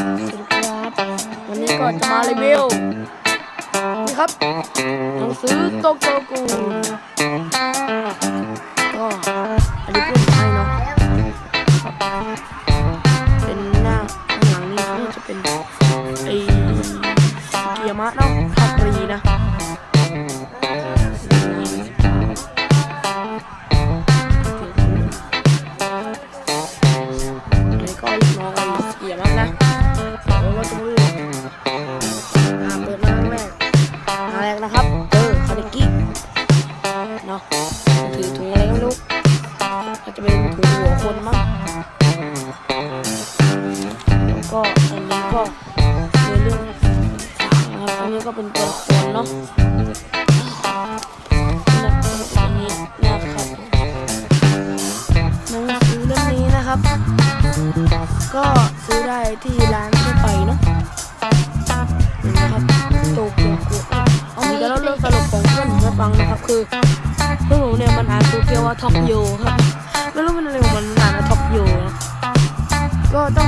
สวัสดีครับ วันนี้ก็จะมารีวิวนี่ครับหนังสือโตโกกูก็อันนี้พูดให้เนาะเป็นหน้าข้างหลังนี่ก็จะเป็นไอเกียร์มะเนาะภาพรีนะาจะเป็นถุงหัวคนมั้งแล้วก็อันนี้ก็ในเรื่องนะครับอันนี้ก็เป็นตัวครเนาะอันนี้นะครับหนังสือเล่มนี้นะครับ ก็ซื้อได้ที่ร้านทั่วไปเนาะเห็นะครับตเกียวกูเอาเดี๋ยวเราเริ่มสรุปของเพื่อนผมให้ฟังนะครับ คือเพื่อนผมเนี่ยมันอ่านโตเกียวว่าท็อกโยครับ 给我